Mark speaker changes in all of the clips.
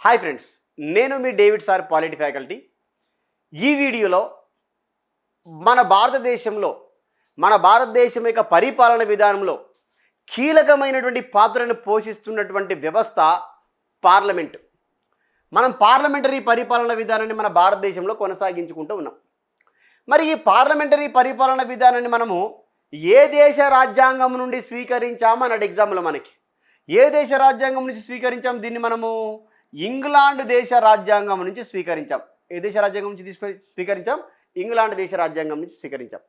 Speaker 1: Hi friends నేను మీ David sir polity faculty ఈ వీడియోలో మన భారతదేశంలో మన భారతదేశం యొక్క పరిపాలన విధానంలో కీలకమైనటువంటి పాత్రను పోషిస్తున్నటువంటి వ్యవస్థ పార్లమెంట్. మనం పార్లమెంటరీ పరిపాలన విధానాన్ని మన భారతదేశంలో కొనసాగించుకుంటూ ఉన్నాం. మరి ఈ పార్లమెంటరీ పరిపాలన విధానాన్ని మనము ఏ దేశ రాజ్యాంగం నుండి స్వీకరించామో అన్నాడు ఎగ్జామ్లో మనకి. ఏ దేశ రాజ్యాంగం నుంచి స్వీకరించాం దీన్ని మనము ఇంగ్లాండ్ దేశ రాజ్యాంగం నుంచి స్వీకరించాం. ఏ దేశ రాజ్యాంగం నుంచి తీసుకొని స్వీకరించాం? ఇంగ్లాండ్ దేశ రాజ్యాంగం నుంచి స్వీకరించాం.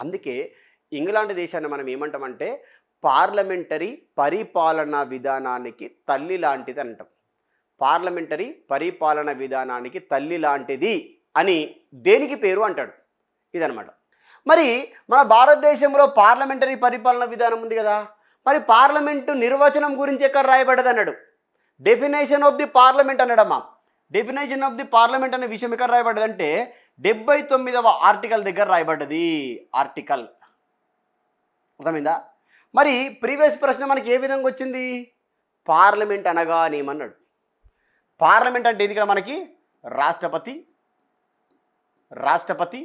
Speaker 1: అందుకే ఇంగ్లాండ్ దేశాన్ని మనం ఏమంటామంటే పార్లమెంటరీ పరిపాలనా విధానానికి తల్లి లాంటిది అంటాం. పార్లమెంటరీ పరిపాలన విధానానికి తల్లి లాంటిది అని దేనికి పేరు అంటాడు? ఇదనమాట మరి మన భారతదేశంలో పార్లమెంటరీ పరిపాలన విధానం ఉంది కదా? మరి పార్లమెంటు నిర్వచనం గురించి ఎక్కడ రాయబడ్డది అన్నాడు డెఫినేషన్ ఆఫ్ ది పార్లమెంట్ అనడమ్మా డెఫినేషన్ ఆఫ్ ది పార్లమెంట్ అనే విషయం ఎక్కడ రాయబడ్డది అంటే డెబ్బై తొమ్మిదవ ఆర్టికల్ దగ్గర రాయబడ్డది ఆర్టికల్ అర్థమైందా? మరి ప్రీవియస్ ప్రశ్న మనకి ఏ విధంగా వచ్చింది? పార్లమెంట్ అనగానేమన్నాడు పార్లమెంట్ అంటే ఇది ఇక్కడ మనకి? రాష్ట్రపతి రాష్ట్రపతి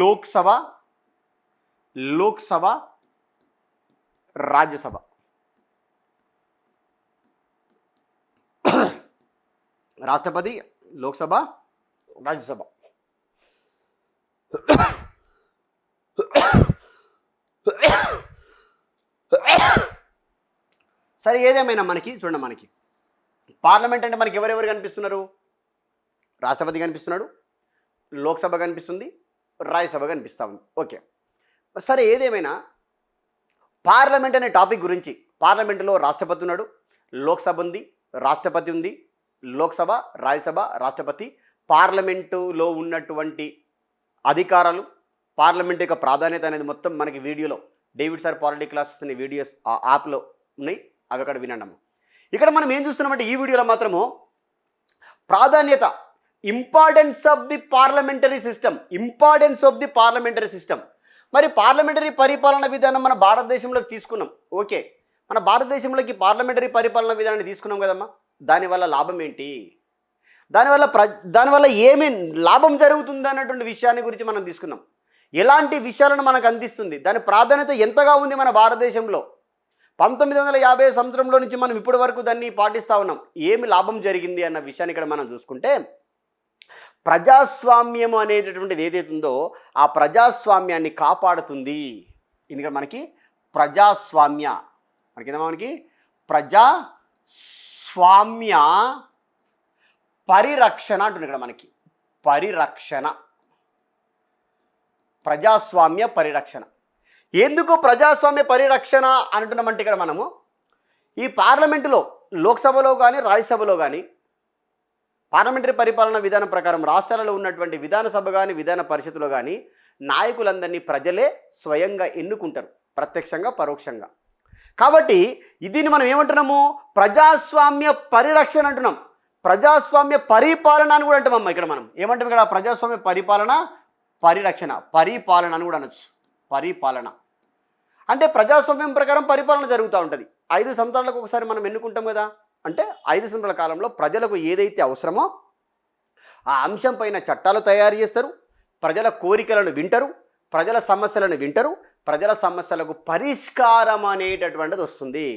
Speaker 1: లోక్సభ లోక్సభ రాజ్యసభ. రాష్ట్రపతి లోక్సభ రాజ్యసభ. సరే ఏదేమైనా మనకి చూడండి మనకి. పార్లమెంట్ అంటే మనకి ఎవరెవరు కనిపిస్తున్నారు? రాష్ట్రపతి కనిపిస్తున్నాడు లోక్సభ కనిపిస్తుంది రాజ్యసభ కనిపిస్తూ ఉంది. ఓకే. సరే ఏదేమైనా పార్లమెంట్ అనే టాపిక్ గురించి పార్లమెంటులో రాష్ట్రపతి ఉన్నాడు లోక్సభ ఉంది రాష్ట్రపతి ఉంది లోక్సభ రాజ్యసభ రాష్ట్రపతి పార్లమెంటులో ఉన్నటువంటి అధికారాలు పార్లమెంట్ యొక్క ప్రాధాన్యత అనేది మొత్తం మనకి వీడియోలో డేవిడ్ సార్ పాలిటీ క్లాసెస్ అనే వీడియోస్ ఆ యాప్లో ఉన్నాయి. అవి అక్కడ వినండి ఇక్కడ మనం ఏం చూస్తున్నామంటే ఈ వీడియోలో మాత్రము ప్రాధాన్యత importance of the parliamentary system importance of the parliamentary system మరి పార్లమెంటరీ పరిపాలన విధానం మన భారతదేశంలోకి తీసుకున్నాం. ఓకే. మన భారతదేశంలోకి పార్లమెంటరీ పరిపాలన విధానాన్ని తీసుకున్నాం కదమ్మా. దానివల్ల లాభం ఏంటి? దానివల్ల ప్ర దానివల్ల ఏమి లాభం జరుగుతుంది అన్నటువంటి విషయాన్ని గురించి మనం తీసుకున్నాం. ఎలాంటి విషయాలను మనకు అందిస్తుంది? దాని ప్రాధాన్యత ఎంతగా ఉంది మన భారతదేశంలో? పంతొమ్మిది వందల యాభై సంవత్సరంలో నుంచి మనం ఇప్పటి వరకు దాన్ని పాటిస్తూ ఉన్నాం. ఏమి లాభం జరిగింది అన్న విషయాన్ని ఇక్కడ మనం చూసుకుంటే ప్రజాస్వామ్యం అనేటటువంటిది ఏదైతే ఉందో ఆ ప్రజాస్వామ్యాన్ని కాపాడుతుంది. ఎందుకంటే మనకి ప్రజాస్వామ్య. మనకి మనకి? మనకి స్వామ్య పరిరక్షణ అంటుంది ఇక్కడ మనకి. పరిరక్షణ. ప్రజాస్వామ్య పరిరక్షణ. ఎందుకు ప్రజాస్వామ్య పరిరక్షణ అంటున్నామంటే ఇక్కడ మనము ఈ పార్లమెంటులో లోక్సభలో కానీ రాజ్యసభలో కానీ పార్లమెంటరీ పరిపాలన విధానం ప్రకారం రాష్ట్రాలలో ఉన్నటువంటి విధానసభ కానీ విధాన పరిషత్తులో కానీ నాయకులందరినీ ప్రజలే స్వయంగా ఎన్నుకుంటారు. ప్రత్యక్షంగా పరోక్షంగా. కాబట్టి దీన్ని మనం ఏమంటున్నాము? ప్రజాస్వామ్య పరిరక్షణ అంటున్నాం. ప్రజాస్వామ్య పరిపాలన అని కూడా అంటామమ్మా ఇక్కడ మనం. ఏమంటాం ఇక్కడ? ప్రజాస్వామ్య పరిపాలన పరిరక్షణ. పరిపాలన అని కూడా అనొచ్చు. పరిపాలన. అంటే ప్రజాస్వామ్యం ప్రకారం పరిపాలన జరుగుతూ ఉంటుంది. ఐదు సంవత్సరాలకు ఒకసారి మనం ఎన్నుకుంటాం కదా? అంటే ఐదు సంవత్సరాల కాలంలో ప్రజలకు ఏదైతే అవసరమో ఆ అంశం పైన చట్టాలు తయారు చేస్తారు. ప్రజల కోరికలను వింటారు. ప్రజల సమస్యలను వింటరు ప్రజల సమస్యలకు పరిష్కారం అనేటటువంటిది వస్తుంది.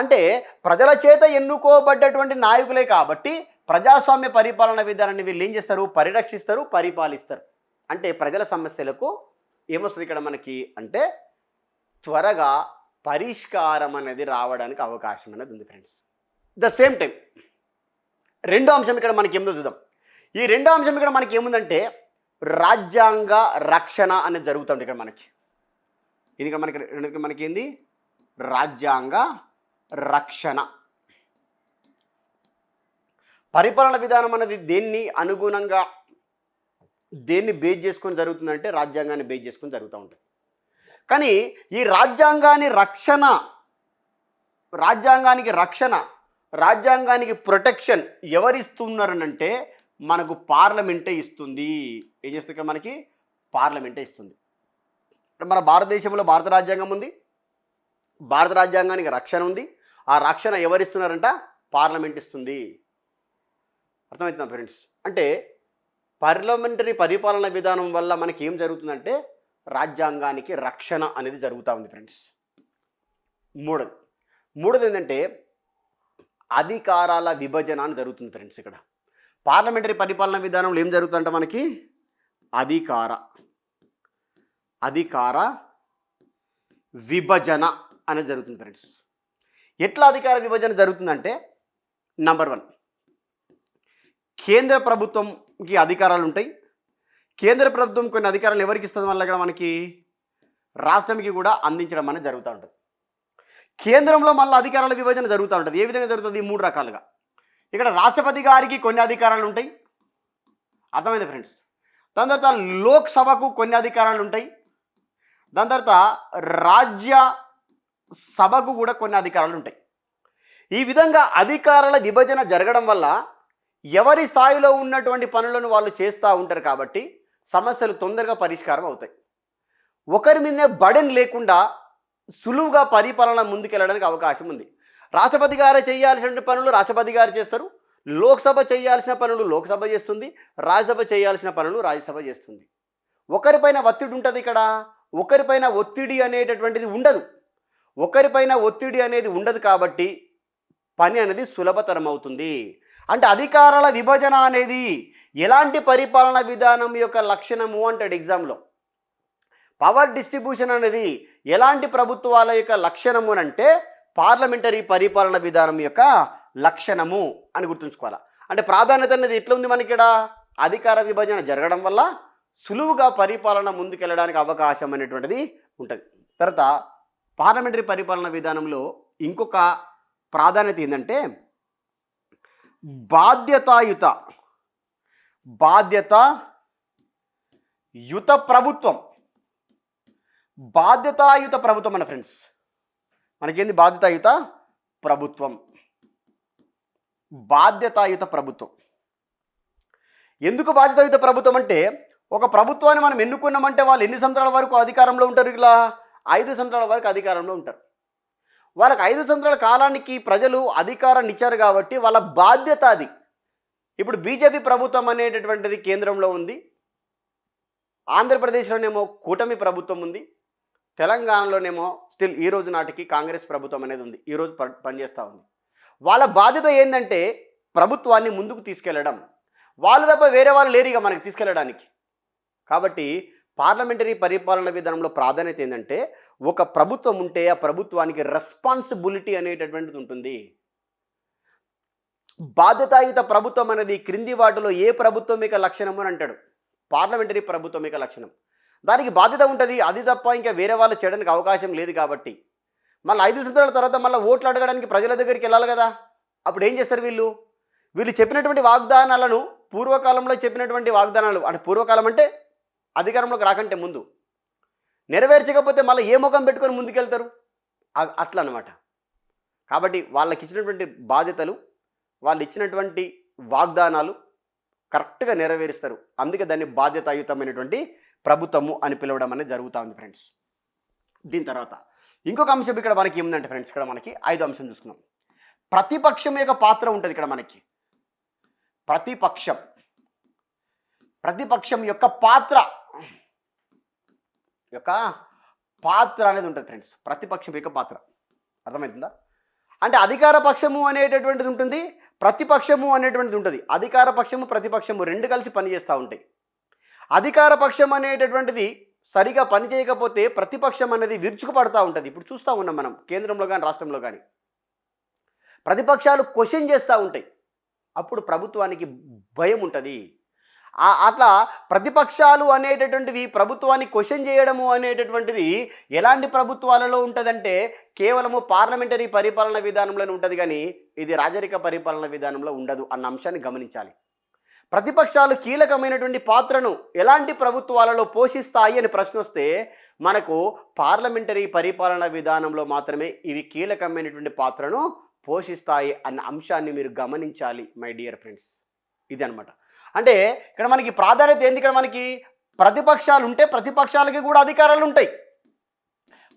Speaker 1: అంటే ప్రజల చేత ఎన్నుకోబడ్డటువంటి నాయకులే కాబట్టి ప్రజాస్వామ్య పరిపాలన విధానాన్ని వీళ్ళు ఏం చేస్తారు? పరిరక్షిస్తారు పరిపాలిస్తారు. అంటే ప్రజల సమస్యలకు ఏమొస్తుంది ఇక్కడ మనకి? అంటే త్వరగా పరిష్కారం అనేది రావడానికి అవకాశం అనేది ఉంది ఫ్రెండ్స్. ద సేమ్ టైం రెండో అంశం ఇక్కడ మనకి ఏముందో చూద్దాం. ఈ రెండో అంశం ఇక్కడ మనకి ఏముందంటే రాజ్యాంగ రక్షణ అనేది జరుగుతుంది ఇక్కడ మనకి. ఇది ఇక్కడ మనకి ఇక్కడ మనకి ఏంది? రాజ్యాంగ రక్షణ. పరిపాలన విధానం అనేది దేన్ని అనుగుణంగా దేన్ని బేస్ చేసుకొని జరుగుతుందంటే రాజ్యాంగాన్ని బేస్ చేసుకొని జరుగుతూ ఉంటుంది. కానీ ఈ రాజ్యాంగాన్ని రక్షణ రాజ్యాంగానికి రక్షణ రాజ్యాంగానికి ప్రొటెక్షన్ ఎవరిస్తున్నారనంటే మనకు పార్లమెంటే ఇస్తుంది. ఏం చేస్తుంది ఇక్కడ మనకి? పార్లమెంటే ఇస్తుంది. మన భారతదేశంలో భారత రాజ్యాంగం ఉంది. భారత రాజ్యాంగానికి రక్షణ ఉంది. ఆ రక్షణ ఎవరిస్తున్నారంట? పార్లమెంట్ ఇస్తుంది. అర్థమవుతుందా ఫ్రెండ్స్? అంటే పార్లమెంటరీ పరిపాలన విధానం వల్ల మనకి ఏం జరుగుతుందంటే రాజ్యాంగానికి రక్షణ అనేది జరుగుతూ ఉంది ఫ్రెండ్స్. మూడోది. మూడోది ఏంటంటే అధికారాల విభజన అని జరుగుతుంది ఫ్రెండ్స్ ఇక్కడ. పార్లమెంటరీ పరిపాలన విధానంలో ఏం జరుగుతుందంటే మనకి? అధికార అధికార విభజన అనేది జరుగుతుంది ఫ్రెండ్స్. ఎట్లా అధికార విభజన జరుగుతుందంటే నంబర్ వన్ కేంద్ర ప్రభుత్వంకి అధికారాలు ఉంటాయి. కేంద్ర ప్రభుత్వం కొన్ని అధికారాలు ఎవరికి ఇస్తుంది వల్ల ఇక్కడ మనకి? రాష్ట్రంకి కూడా అందించడం అనేది జరుగుతూ ఉంటుంది. కేంద్రంలో మళ్ళీ అధికారాల విభజన జరుగుతూ ఉంటుంది. ఏ విధంగా జరుగుతుంది? మూడు రకాలుగా. ఇక్కడ రాష్ట్రపతి గారికి కొన్ని అధికారాలు ఉంటాయి. అర్థమైంది ఫ్రెండ్స్ దాని తర్వాత లోక్సభకు కొన్ని అధికారాలు ఉంటాయి. దాని తర్వాత రాజ్య సభకు కూడా కొన్ని అధికారాలు ఉంటాయి. ఈ విధంగా అధికారాల విభజన జరగడం వల్ల ఎవరి స్థాయిలో ఉన్నటువంటి పనులను వాళ్ళు చేస్తూ ఉంటారు కాబట్టి సమస్యలు తొందరగా పరిష్కారం అవుతాయి. ఒకరి మీదనే బడెన్ లేకుండా సులువుగా పరిపాలన ముందుకెళ్ళడానికి అవకాశం ఉంది. రాష్ట్రపతి గారు చేయాల్సిన పనులు రాష్ట్రపతి గారు చేస్తారు. లోక్సభ చేయాల్సిన పనులు లోక్సభ చేస్తుంది. రాజ్యసభ చేయాల్సిన పనులు రాజ్యసభ చేస్తుంది. ఒకరిపైన ఒత్తిడి ఉంటుంది ఇక్కడ. ఒకరిపైన ఒత్తిడి అనేటటువంటిది ఉండదు. ఒకరిపైన ఒత్తిడి అనేది ఉండదు కాబట్టి పని అనేది సులభతరం అవుతుంది. అంటే అధికారాల విభజన అనేది ఎలాంటి పరిపాలన విధానం యొక్క లక్షణము అంటాడు ఎగ్జామ్లో. పవర్ డిస్ట్రిబ్యూషన్ అనేది ఎలాంటి ప్రభుత్వాల యొక్క లక్షణము అని అంటే పార్లమెంటరీ పరిపాలన విధానం యొక్క లక్షణము అని గుర్తుంచుకోవాలి. అంటే ప్రాధాన్యత అనేది ఎట్లా ఉంది మనకి ఇక్కడ అధికార విభజన జరగడం వల్ల సులువుగా పరిపాలన ముందుకెళ్ళడానికి అవకాశం అనేటువంటిది ఉంటుంది. తర్వాత పార్లమెంటరీ పరిపాలన విధానంలో ఇంకొక ప్రాధాన్యత ఏంటంటే బాధ్యతాయుత బాధ్యత యుత ప్రభుత్వం బాధ్యతాయుత ప్రభుత్వం మన ఫ్రెండ్స్. మనకేంది బాధ్యతాయుత ప్రభుత్వం? బాధ్యతాయుత ప్రభుత్వం. ఎందుకు బాధ్యతాయుత ప్రభుత్వం అంటే ఒక ప్రభుత్వాన్ని మనం ఎన్నుకున్నామంటే వాళ్ళు ఎన్ని సంవత్సరాల వరకు అధికారంలో ఉంటారు ఇలా? ఐదు సంవత్సరాల వరకు అధికారంలో ఉంటారు. వాళ్ళకి ఐదు సంవత్సరాల కాలానికి ప్రజలు అధికారాన్ని ఇచ్చారు కాబట్టి వాళ్ళ బాధ్యత అది. ఇప్పుడు బీజేపీ ప్రభుత్వం అనేటటువంటిది కేంద్రంలో ఉంది. ఆంధ్రప్రదేశ్లోనేమో కూటమి ప్రభుత్వం ఉంది. తెలంగాణలోనేమో స్టిల్ ఈ రోజు నాటికి కాంగ్రెస్ ప్రభుత్వం అనేది ఉంది. ఈరోజు ప- పనిచేస్తూ ఉంది. వాళ్ళ బాధ్యత ఏంటంటే ప్రభుత్వాన్ని ముందుకు తీసుకెళ్ళడం. వాళ్ళు తప్ప వేరే వాళ్ళు లేరు ఇక మనకి తీసుకెళ్ళడానికి కాబట్టి పార్లమెంటరీ పరిపాలన విధానంలో ప్రాధాన్యత ఏంటంటే ఒక ప్రభుత్వం ఉంటే ఆ ప్రభుత్వానికి రెస్పాన్సిబిలిటీ అనేటటువంటిది ఉంటుంది. బాధ్యతాయుత ప్రభుత్వం అనేది క్రింది వాటిలో ఏ ప్రభుత్వం యొక్క లక్షణము అని అంటాడు. పార్లమెంటరీ ప్రభుత్వం యొక్క లక్షణం. దానికి బాధ్యత ఉంటుంది. అది తప్ప ఇంకా వేరే వాళ్ళు చేయడానికి అవకాశం లేదు కాబట్టి. మళ్ళీ ఐదు సంవత్సరాల తర్వాత మళ్ళీ ఓట్లు అడగడానికి ప్రజల దగ్గరికి వెళ్ళాలి కదా. అప్పుడు ఏం చేస్తారు వీళ్ళు? వీళ్ళు చెప్పినటువంటి వాగ్దానాలను పూర్వకాలంలో చెప్పినటువంటి వాగ్దానాలు అంటే పూర్వకాలం అంటే అధికారంలోకి రాకంటే ముందు నెరవేర్చకపోతే మళ్ళీ ఏ ముఖం పెట్టుకొని ముందుకెళ్తారు? అట్లా అనమాట కాబట్టి వాళ్ళకి ఇచ్చినటువంటి బాధ్యతలు వాళ్ళు ఇచ్చినటువంటి వాగ్దానాలు కరెక్ట్గా నెరవేరుస్తారు. అందుకే దాన్ని బాధ్యతాయుతమైనటువంటి ప్రభుత్వము అని పిలవడం అనేది జరుగుతూ ఉంది ఫ్రెండ్స్ దీని తర్వాత ఇంకొక అంశం ఇక్కడ మనకి ఏముందంటే ఫ్రెండ్స్ ఇక్కడ మనకి ఐదు అంశం చూసుకున్నాం ప్రతిపక్షం యొక్క పాత్ర ఉంటుంది ఇక్కడ మనకి. ప్రతిపక్షం. ప్రతిపక్షం యొక్క పాత్ర యొక్క పాత్ర అనేది ఉంటుంది ఫ్రెండ్స్ ప్రతిపక్షం యొక్క పాత్ర. అర్థమవుతుందా? అంటే అధికార పక్షము అనేటటువంటిది ఉంటుంది ప్రతిపక్షము అనేటువంటిది ఉంటుంది. అధికార పక్షము ప్రతిపక్షము రెండు కలిసి పనిచేస్తూ ఉంటాయి. అధికార పక్షం అనేటటువంటిది సరిగా పనిచేయకపోతే ప్రతిపక్షం అనేది విరుచుకుపడతా ఉంటుంది. ఇప్పుడు చూస్తూ ఉన్నాం మనం కేంద్రంలో కానీ రాష్ట్రంలో కానీ ప్రతిపక్షాలు క్వశ్చన్ చేస్తూ ఉంటాయి. అప్పుడు ప్రభుత్వానికి భయం ఉంటుంది. అట్లా ప్రతిపక్షాలు అనేటటువంటివి ప్రభుత్వాన్ని క్వశ్చన్ చేయడము అనేటటువంటిది ఎలాంటి ప్రభుత్వాలలో ఉంటుందంటే కేవలము పార్లమెంటరీ పరిపాలన విధానంలోనే ఉంటుంది కానీ ఇది రాజరిక పరిపాలన విధానంలో ఉండదు అన్న అంశాన్ని గమనించాలి. ప్రతిపక్షాలు కీలకమైనటువంటి పాత్రను ఎలాంటి ప్రభుత్వాలలో పోషిస్తాయి అని ప్రశ్న వస్తే మనకు పార్లమెంటరీ పరిపాలన విధానంలో మాత్రమే ఇవి కీలకమైనటువంటి పాత్రను పోషిస్తాయి అన్న అంశాన్ని మీరు గమనించాలి మై డియర్ ఫ్రెండ్స్ ఇది అనమాట అంటే ఇక్కడ మనకి ప్రాధాన్యత ఏంది? ఇక్కడ మనకి ప్రతిపక్షాలు ఉంటే ప్రతిపక్షాలకి కూడా అధికారాలు ఉంటాయి.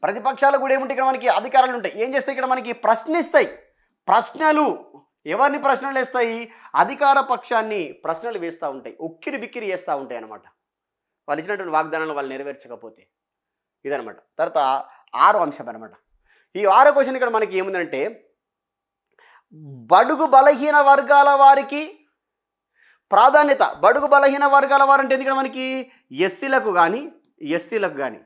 Speaker 1: ప్రతిపక్షాలు కూడా ఏముంటాయి? ఇక్కడ మనకి అధికారాలు ఉంటాయి. ఏం చేస్తాయి? ఇక్కడ మనకి ప్రశ్నిస్తాయి. ప్రశ్నలు ఎవరిని ప్రశ్నలు వేస్తాయి? అధికార పక్షాన్ని ప్రశ్నలు వేస్తూ ఉంటాయి. ఉక్కిరి బిక్కిరి వేస్తూ ఉంటాయి అనమాట వాళ్ళు ఇచ్చినటువంటి వాగ్దానాలు వాళ్ళు నెరవేర్చకపోతే. ఇదనమాట తర్వాత ఆరో అంశం అనమాట ఈ ఆరో క్వశ్చన్ ఇక్కడ మనకి ఏముందంటే బడుగు బలహీన వర్గాల వారికి ప్రాధాన్యత. బడుగు బలహీన వర్గాల వారంటే ఇక్కడ మనకి? ఎస్సీలకు కానీ ఎస్టీలకు కానీ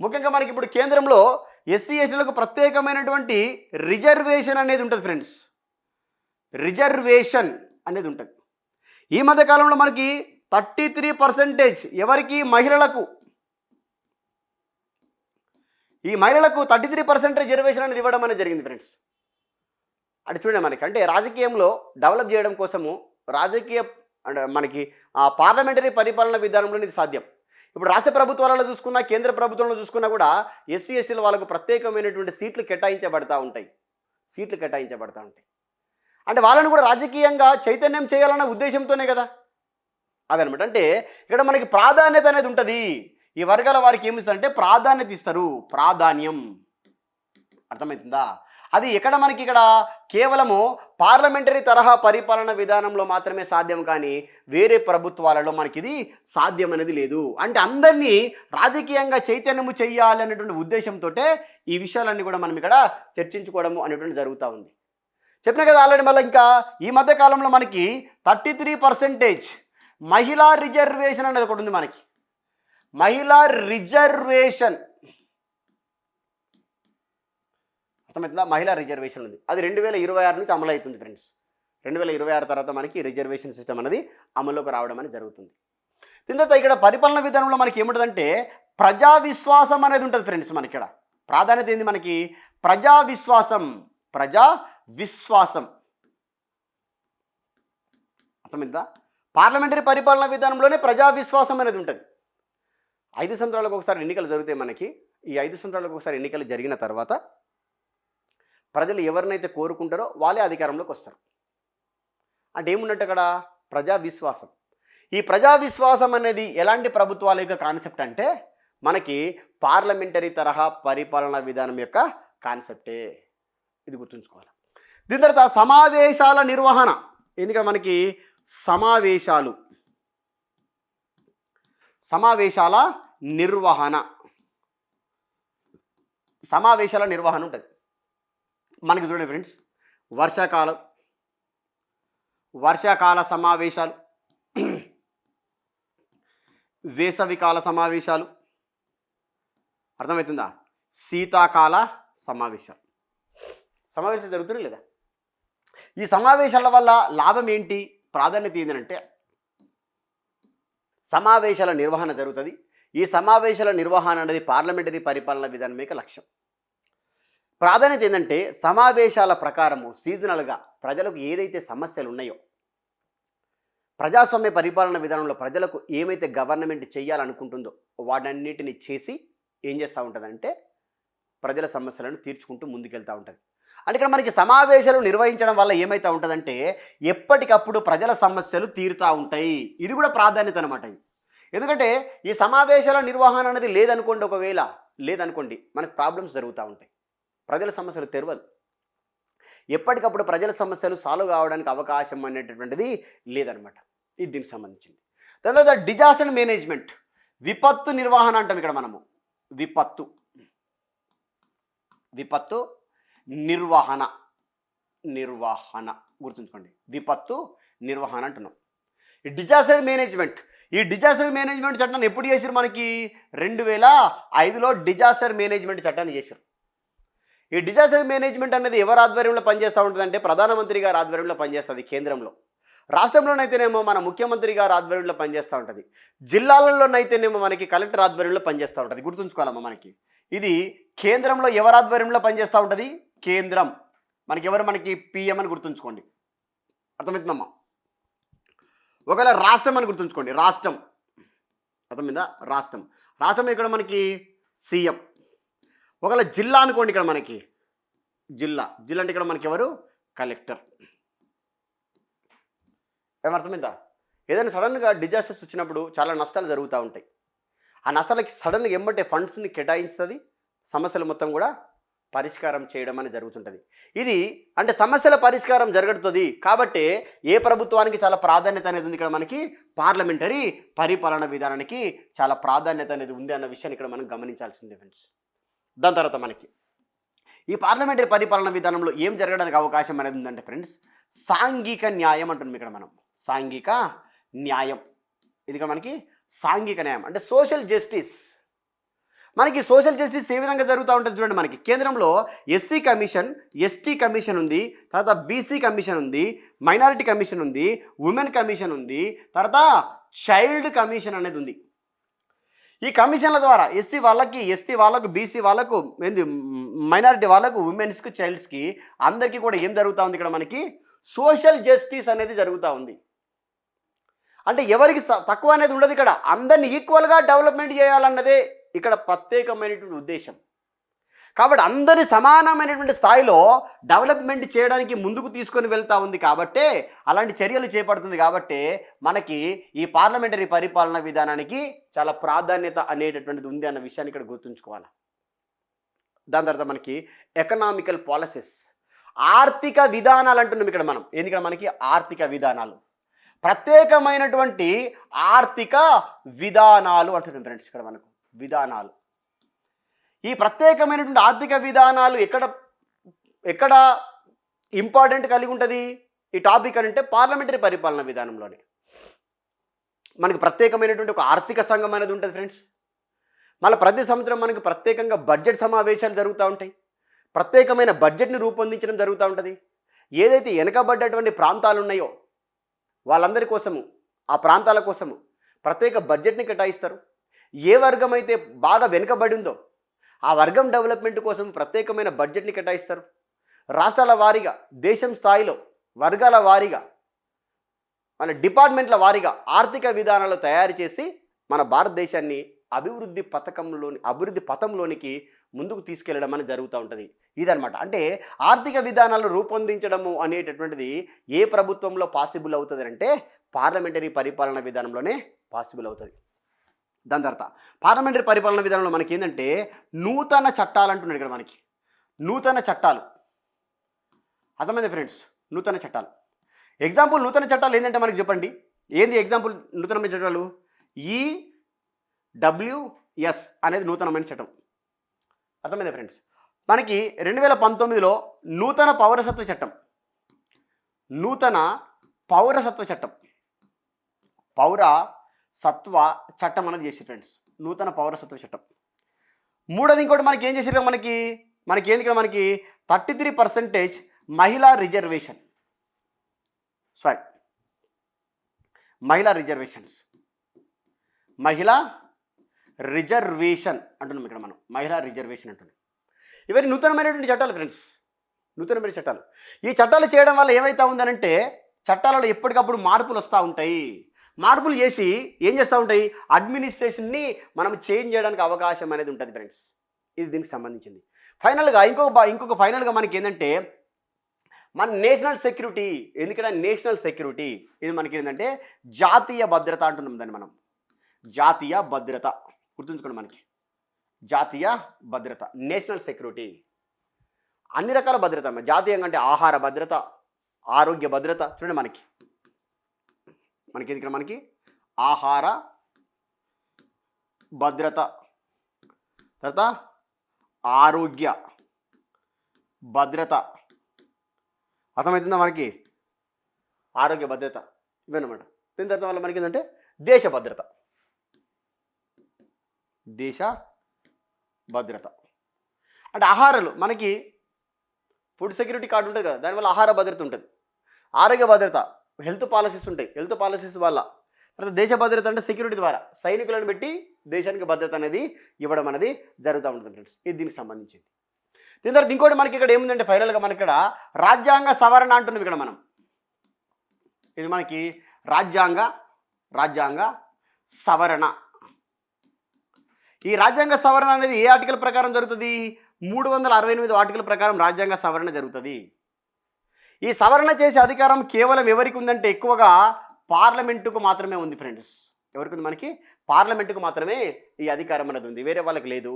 Speaker 1: ముఖ్యంగా మనకి ఇప్పుడు కేంద్రంలో ఎస్సీ ఎస్టీలకు ప్రత్యేకమైనటువంటి రిజర్వేషన్ అనేది ఉంటుంది ఫ్రెండ్స్. రిజర్వేషన్ అనేది ఉంటుంది. ఈ మధ్యకాలంలో మనకి థర్టీ త్రీ పర్సెంటేజ్ ఎవరికి? మహిళలకు. ఈ మహిళలకు థర్టీ త్రీ పర్సెంట్ రిజర్వేషన్ అనేది ఇవ్వడం అనేది జరిగింది ఫ్రెండ్స్. అది చూడండి మనకి అంటే రాజకీయంలో డెవలప్ చేయడం కోసము రాజకీయ అంటే మనకి ఆ పార్లమెంటరీ పరిపాలన విధానంలో ఇది సాధ్యం. ఇప్పుడు రాష్ట్ర ప్రభుత్వాలలో చూసుకున్నా కేంద్ర ప్రభుత్వంలో చూసుకున్నా కూడా ఎస్సీ ఎస్టీల వాళ్ళకు ప్రత్యేకమైనటువంటి సీట్లు కేటాయించబడతా ఉంటాయి. సీట్లు కేటాయించబడతా ఉంటాయి. అంటే వాళ్ళని కూడా రాజకీయంగా చైతన్యం చేయాలన్న ఉద్దేశంతోనే కదా. అదనమాట. అంటే ఇక్కడ మనకి ప్రాధాన్యత అనేది ఉంటుంది. ఈ వర్గాల వారికి ఏమి ఇస్తారంటే ప్రాధాన్యత ఇస్తారు. ప్రాధాన్యం. అర్థమవుతుందా అది ఎక్కడ మనకి ఇక్కడ కేవలము పార్లమెంటరీ తరహా పరిపాలన విధానంలో మాత్రమే సాధ్యం కానీ వేరే ప్రభుత్వాలలో మనకి ఇది సాధ్యం అనేది లేదు. అంటే అందరినీ రాజకీయంగా చైతన్యము చేయాలి అనేటువంటి ఉద్దేశంతో ఈ విషయాలన్నీ కూడా మనం ఇక్కడ చర్చించుకోవడము అనేటువంటి జరుగుతూ ఉంది. చెప్పిన కదా ఆల్రెడీ మళ్ళీ ఇంకా ఈ మధ్య కాలంలో మనకి థర్టీ త్రీ పర్సెంటేజ్ మహిళా రిజర్వేషన్ అనేది ఒకటి ఉంది మనకి. మహిళా రిజర్వేషన్. అర్థమవుతుందా? మహిళా రిజర్వేషన్ ఉంది. అది రెండు వేల ఇరవై ఆరు నుంచి అమలు అవుతుంది ఫ్రెండ్స్. రెండు వేల ఇరవై ఆరు తర్వాత మనకి రిజర్వేషన్ సిస్టమ్ అనేది అమల్లోకి రావడం అనేది జరుగుతుంది. దీని తర్వాత ఇక్కడ పరిపాలన విధానంలో మనకి ఏముంటుందంటే ప్రజా విశ్వాసం అనేది ఉంటుంది ఫ్రెండ్స్ మనకి ఇక్కడ ప్రాధాన్యత ఏంది మనకి? ప్రజా విశ్వాసం. ప్రజా విశ్వాసం. అర్థమైందా? పార్లమెంటరీ పరిపాలన విధానంలోనే ప్రజా విశ్వాసం అనేది ఉంటుంది. ఐదు సంవత్సరాలకు ఒకసారి ఎన్నికలు జరుగుతాయి మనకి ఈ ఐదు సంవత్సరాలకు ఒకసారి ఎన్నికలు జరిగిన తర్వాత ప్రజలు ఎవరినైతే కోరుకుంటారో వాళ్ళే అధికారంలోకి వస్తారు. అంటే ఏమున్నట్టు అక్కడ? ప్రజా విశ్వాసం ఈ ప్రజా విశ్వాసం అనేది ఎలాంటి ప్రభుత్వాల యొక్క కాన్సెప్ట్ అంటే మనకి పార్లమెంటరీ తరహా పరిపాలనా విధానం యొక్క కాన్సెప్టే. ఇది గుర్తుంచుకోవాలి. దీని తర్వాత సమావేశాల నిర్వహణ. ఎందుకంటే మనకి సమావేశాలు. సమావేశాల నిర్వహణ. సమావేశాల నిర్వహణ ఉంటుంది. మనకి చూడండి ఫ్రెండ్స్ వర్షాకాలం వర్షాకాల సమావేశాలు వేసవికాల సమావేశాలు. అర్థమవుతుందా? శీతాకాల సమావేశాలు. సమావేశాలు జరుగుతున్నాయి లేదా? ఈ సమావేశాల వల్ల లాభం ఏంటి? ప్రాధాన్యత ఏంటంటే సమావేశాల నిర్వహణ జరుగుతుంది. ఈ సమావేశాల నిర్వహణ అనేది పార్లమెంటరీ పరిపాలన విధానం యొక్క లక్ష్యం. ప్రాధాన్యత ఏంటంటే సమావేశాల ప్రకారము సీజనల్గా ప్రజలకు ఏదైతే సమస్యలు ఉన్నాయో ప్రజాస్వామ్య పరిపాలన విధానంలో ప్రజలకు ఏమైతే గవర్నమెంట్ చేయాలనుకుంటుందో వాటన్నిటిని చేసి ఏం చేస్తూ ఉంటుందంటే ప్రజల సమస్యలను తీర్చుకుంటూ ముందుకెళ్తూ ఉంటుంది. అంటే ఇక్కడ మనకి సమావేశాలు నిర్వహించడం వల్ల ఏమైతే ఉంటుందంటే ఎప్పటికప్పుడు ప్రజల సమస్యలు తీరుతూ ఉంటాయి. ఇది కూడా ప్రాధాన్యత అనమాట ఎందుకంటే ఈ సమావేశాల నిర్వహణ అనేది లేదనుకోండి ఒకవేళ లేదనుకోండి మనకు ప్రాబ్లమ్స్ జరుగుతూ ఉంటాయి. ప్రజల సమస్యలు తెరవదు. ఎప్పటికప్పుడు ప్రజల సమస్యలు సాల్వ్ కావడానికి అవకాశం అనేటటువంటిది లేదనమాట ఇది దీనికి సంబంధించింది. తర్వాత డిజాస్టర్ మేనేజ్మెంట్ విపత్తు నిర్వహణ అంటాం ఇక్కడ మనము. విపత్తు. విపత్తు నిర్వహణ. నిర్వహణ. గుర్తుంచుకోండి. విపత్తు నిర్వహణ అంటున్నాం. ఈ డిజాస్టర్ మేనేజ్మెంట్. ఈ డిజాస్టర్ మేనేజ్మెంట్ చట్టాన్ని ఎప్పుడు చేశారు మనకి? రెండు వేల ఐదులో డిజాస్టర్ మేనేజ్మెంట్ చట్టాన్ని చేశారు ఈ డిజాస్టర్ మేనేజ్మెంట్ అనేది ఎవరి ఆధ్వర్యంలో పనిచేస్తూ ఉంటుందంటే ప్రధానమంత్రి గారి ఆధ్వర్యంలో పనిచేస్తుంది కేంద్రంలో. రాష్ట్రంలోనైతేనేమో మన ముఖ్యమంత్రి గారి ఆధ్వర్యంలో పనిచేస్తూ ఉంటుంది. జిల్లాలలోనైతేనేమో మనకి కలెక్టర్ ఆధ్వర్యంలో పనిచేస్తూ ఉంటుంది. గుర్తుంచుకోవాలమ్మా మనకి. ఇది కేంద్రంలో ఎవరి ఆధ్వర్యంలో పనిచేస్తూ ఉంటుంది? కేంద్రం. మనకి ఎవరు మనకి పిఎం అని గుర్తుంచుకోండి. అర్థమవుతుందమ్మా? ఒకవేళ రాష్ట్రం అని గుర్తుంచుకోండి. రాష్ట్రం. అర్థమైందా? రాష్ట్రం. రాష్ట్రం ఇక్కడ మనకి సీఎం. ఒకవేళ జిల్లా అనుకోండి ఇక్కడ మనకి. జిల్లా. జిల్లా అంటే ఇక్కడ మనకి ఎవరు కలెక్టర్. ఏమర్థమైందా? ఏదైనా సడన్గా డిజాస్టర్స్ వచ్చినప్పుడు చాలా నష్టాలు జరుగుతూ ఉంటాయి. ఆ నష్టాలకి సడన్గా ఎమ్మటే ఫండ్స్ని కేటాయించుతుంది సమస్యలు మొత్తం కూడా పరిష్కారం చేయడం అనేది జరుగుతుంటుంది. ఇది అంటే సమస్యల పరిష్కారం జరుగుతుంది కాబట్టి ఏ ప్రభుత్వానికి చాలా ప్రాధాన్యత అనేది ఉంది ఇక్కడ మనకి పార్లమెంటరీ పరిపాలన విధానానికి చాలా ప్రాధాన్యత అనేది ఉంది అన్న విషయాన్ని ఇక్కడ మనం గమనించాల్సిందే ఫ్రెండ్స్. దాని తర్వాత మనకి ఈ పార్లమెంటరీ పరిపాలన విధానంలో ఏం జరగడానికి అవకాశం అనేది ఉందంటే ఫ్రెండ్స్ సాంఘిక న్యాయం అంటున్నాం ఇక్కడ మనం. సాంఘిక న్యాయం. ఇది మనకి సాంఘిక న్యాయం. అంటే సోషల్ జస్టిస్ మనకి సోషల్ జస్టిస్ ఏ విధంగా జరుగుతూ ఉంటుంది చూడండి మనకి. కేంద్రంలో ఎస్సీ కమిషన్ ఎస్టీ కమిషన్ ఉంది తర్వాత బీసీ కమిషన్ ఉంది మైనారిటీ కమిషన్ ఉంది ఉమెన్ కమిషన్ ఉంది తర్వాత చైల్డ్ కమిషన్ అనేది ఉంది. ఈ కమిషన్ల ద్వారా ఎస్సీ వాళ్ళకి ఎస్టీ వాళ్ళకు బీసీ వాళ్ళకు ఏంది మైనారిటీ వాళ్ళకు ఉమెన్స్కి చైల్డ్స్కి అందరికీ కూడా ఏం జరుగుతూ ఉంది ఇక్కడ మనకి? సోషల్ జస్టిస్ అనేది జరుగుతూ ఉంది. అంటే ఎవరికి తక్కువ అనేది ఉండదు ఇక్కడ. అందరిని ఈక్వల్గా డెవలప్మెంట్ చేయాలన్నదే ఇక్కడ ప్రత్యేకమైనటువంటి ఉద్దేశం. కాబట్టి అందరి సమానమైనటువంటి స్థాయిలో డెవలప్మెంట్ చేయడానికి ముందుకు తీసుకొని వెళ్తా ఉంది కాబట్టే అలాంటి చర్యలు చేపడుతుంది కాబట్టే మనకి ఈ పార్లమెంటరీ పరిపాలన విధానానికి చాలా ప్రాధాన్యత అనేటటువంటిది ఉంది అన్న విషయాన్ని ఇక్కడ గుర్తుంచుకోవాలి. దాని తర్వాత మనకి ఎకనామికల్ పాలసీస్ ఆర్థిక విధానాలు అంటున్నాం ఇక్కడ మనం. ఏంది ఇక్కడ మనకి? ఆర్థిక విధానాలు. ప్రత్యేకమైనటువంటి ఆర్థిక విధానాలు అంటున్నాం ఫ్రెండ్స్ ఇక్కడ మనకు. విధానాలు. ఈ ప్రత్యేకమైనటువంటి ఆర్థిక విధానాలు ఎక్కడ ఎక్కడ ఇంపార్టెంట్ కలిగి ఉంటుంది? ఈ టాపిక్ అని అంటే పార్లమెంటరీ పరిపాలన విధానంలోనే. మనకి ప్రత్యేకమైనటువంటి ఒక ఆర్థిక సంఘం అనేది ఉంటుంది ఫ్రెండ్స్ మళ్ళీ ప్రతి సంవత్సరం మనకి ప్రత్యేకంగా బడ్జెట్ సమావేశాలు జరుగుతూ ఉంటాయి. ప్రత్యేకమైన బడ్జెట్ని రూపొందించడం జరుగుతూ ఉంటుంది. ఏదైతే వెనకబడ్డటువంటి ప్రాంతాలు ఉన్నాయో వాళ్ళందరి కోసము ఆ ప్రాంతాల కోసము ప్రత్యేక బడ్జెట్ని కేటాయిస్తారు. ఏ వర్గం అయితే బాగా వెనుకబడి ఉందో ఆ వర్గం డెవలప్మెంట్ కోసం ప్రత్యేకమైన బడ్జెట్ని కేటాయిస్తారు. రాష్ట్రాల వారీగా దేశం స్థాయిలో వర్గాల వారీగా మన డిపార్ట్మెంట్ల వారీగా ఆర్థిక విధానాలు తయారు చేసి మన భారతదేశాన్ని అభివృద్ధి పథకంలోని అభివృద్ధి పథంలోనికి ముందుకు తీసుకెళ్ళడం అనేది జరుగుతూ ఉంటుంది. ఇదనమాట అంటే ఆర్థిక విధానాలు రూపొందించడము అనేటటువంటిది ఏ ప్రభుత్వంలో పాసిబుల్ అవుతుంది అంటే పార్లమెంటరీ పరిపాలన విధానంలోనే పాసిబుల్ అవుతుంది. దాని తర్వాత పార్లమెంటరీ పరిపాలన విధానంలో మనకి ఏంటంటే నూతన చట్టాలు అంటున్నాడు ఇక్కడ మనకి. నూతన చట్టాలు. అర్థమైంది ఫ్రెండ్స్? నూతన చట్టాలు. ఎగ్జాంపుల్ నూతన చట్టాలు ఏంటంటే మనకి చెప్పండి. ఏంది ఎగ్జాంపుల్ నూతనమైన చట్టాలు? ఈ డబ్ల్యూఎస్ అనేది నూతనమైన చట్టం. అర్థమైంది ఫ్రెండ్స్? మనకి రెండు వేల పంతొమ్మిదిలో నూతన పౌరసత్వ చట్టం. నూతన పౌరసత్వ చట్టం. పౌర సత్వ చట్టం అనేది చేసి ఫ్రెండ్స్. నూతన పౌరసత్వ చట్టం. మూడోది ఇంకోటి మనకి ఏం చేసారు మనకి? మనకి ఏంది ఇక్కడ మనకి? థర్టీ త్రీ పర్సెంటేజ్ మహిళా రిజర్వేషన్. సారీ మహిళా రిజర్వేషన్స్. మహిళా రిజర్వేషన్ అంటున్నాం ఇక్కడ మనం. మహిళా రిజర్వేషన్ అంటున్నాం. ఇవన్నీ నూతనమైనటువంటి చట్టాలు ఫ్రెండ్స్. నూతనమైన చట్టాలు. ఈ చట్టాలు చేయడం వల్ల ఏమైతా ఉందనంటే చట్టాలలో ఎప్పటికప్పుడు మార్పులు వస్తూ ఉంటాయి. మార్పులు చేసి ఏం చేస్తూ ఉంటాయి? అడ్మినిస్ట్రేషన్ని మనం చేంజ్ చేయడానికి అవకాశం అనేది ఉంటుంది ఫ్రెండ్స్. ఇది దీనికి సంబంధించింది. ఫైనల్గా ఇంకొక ఇంకొక ఫైనల్గా మనకి ఏంటంటే మన నేషనల్ సెక్యూరిటీ ఎందుకంటే నేషనల్ సెక్యూరిటీ ఇది మనకి ఏంటంటే జాతీయ భద్రత అంటున్నాం దాన్ని మనం. జాతీయ భద్రత. గుర్తుంచుకోండి మనకి. జాతీయ భద్రత. National security. అన్ని రకాల భద్రత. జాతీయంగా అంటే ఆహార భద్రత ఆరోగ్య భద్రత. చూడండి మనకి. మనకి ఇక్కడ మనకి? ఆహార భద్రత. తర్వాత ఆరోగ్య భద్రత. అర్థమవుతుందా మనకి? ఆరోగ్య భద్రత. ఇవన్నమాట దీని తర్వాత వల్ల మనకి ఏంటంటే దేశ భద్రత. దేశ భద్రత. అంటే ఆహారాలు మనకి ఫుడ్ సెక్యూరిటీ కార్డు ఉంటుంది కదా దానివల్ల ఆహార భద్రత ఉంటుంది. ఆరోగ్య భద్రత. హెల్త్ పాలసీస్ ఉంటాయి. హెల్త్ పాలసీస్ వల్ల. తర్వాత దేశ భద్రత అంటే సెక్యూరిటీ ద్వారా. సైనికులను పెట్టి దేశానికి భద్రత అనేది ఇవ్వడం అనేది జరుగుతూ ఉంటుంది ఫ్రెండ్స్. ఇది దీనికి సంబంధించింది. దీని తర్వాత ఇంకోటి మనకి ఇక్కడ ఏముందంటే ఫైనల్గా మనకి ఇక్కడ రాజ్యాంగ సవరణ అంటున్నాం ఇక్కడ మనం. ఇది మనకి రాజ్యాంగ రాజ్యాంగ సవరణ. ఈ రాజ్యాంగ సవరణ అనేది ఏ ఆర్టికల్ ప్రకారం జరుగుతుంది? మూడు వందల అరవై ఎనిమిది ఆర్టికల్ ప్రకారం రాజ్యాంగ సవరణ జరుగుతుంది. ఈ సవరణ చేసే అధికారం కేవలం ఎవరికి ఉందంటే ఎక్కువగా పార్లమెంటుకు మాత్రమే ఉంది ఫ్రెండ్స్. ఎవరికి ఉంది మనకి? పార్లమెంటుకు మాత్రమే ఈ అధికారం అనేది ఉంది. వేరే వాళ్ళకి లేదు.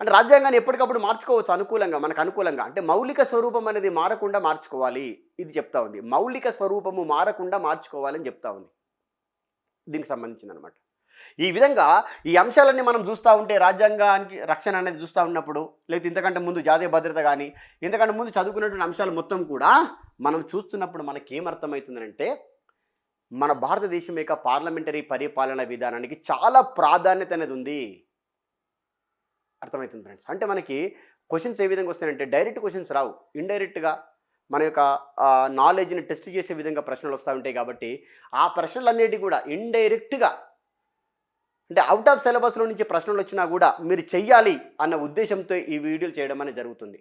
Speaker 1: అంటే రాజ్యాంగాన్ని ఎప్పటికప్పుడు మార్చుకోవచ్చు అనుకూలంగా మనకు అనుకూలంగా. అంటే మౌలిక స్వరూపం అనేది మారకుండా మార్చుకోవాలి. ఇది చెప్తా ఉంది. మౌలిక స్వరూపము మారకుండా మార్చుకోవాలని చెప్తా ఉంది. దీనికి సంబంధించింది అనమాట ఈ విధంగా ఈ అంశాలన్నీ మనం చూస్తూ ఉంటే రాజ్యాంగానికి రక్షణ అనేది చూస్తూ ఉన్నప్పుడు లేకపోతే ఇంతకంటే ముందు జాతీయ భద్రత కానీ ఇంతకంటే ముందు చదువుకున్నటువంటి అంశాలు మొత్తం కూడా మనం చూస్తున్నప్పుడు మనకేమర్థమవుతుందంటే మన భారతదేశం యొక్క పార్లమెంటరీ పరిపాలన విధానానికి చాలా ప్రాధాన్యత అనేది ఉంది. అర్థమవుతుంది ఫ్రెండ్స్? అంటే మనకి క్వశ్చన్స్ ఏ విధంగా వస్తాయంటే డైరెక్ట్ క్వశ్చన్స్ రావు. ఇండైరెక్ట్గా మన యొక్క నాలెడ్జ్ని టెస్ట్ చేసే విధంగా ప్రశ్నలు వస్తూ ఉంటాయి కాబట్టి ఆ ప్రశ్నలన్నిటి కూడా ఇండైరెక్ట్గా అంటే అవుట్ ఆఫ్ సిలబస్లో నుంచి ప్రశ్నలు వచ్చినా కూడా మీరు చెయ్యాలి అన్న ఉద్దేశంతో ఈ వీడియోలు చేయడం అనేది జరుగుతుంది.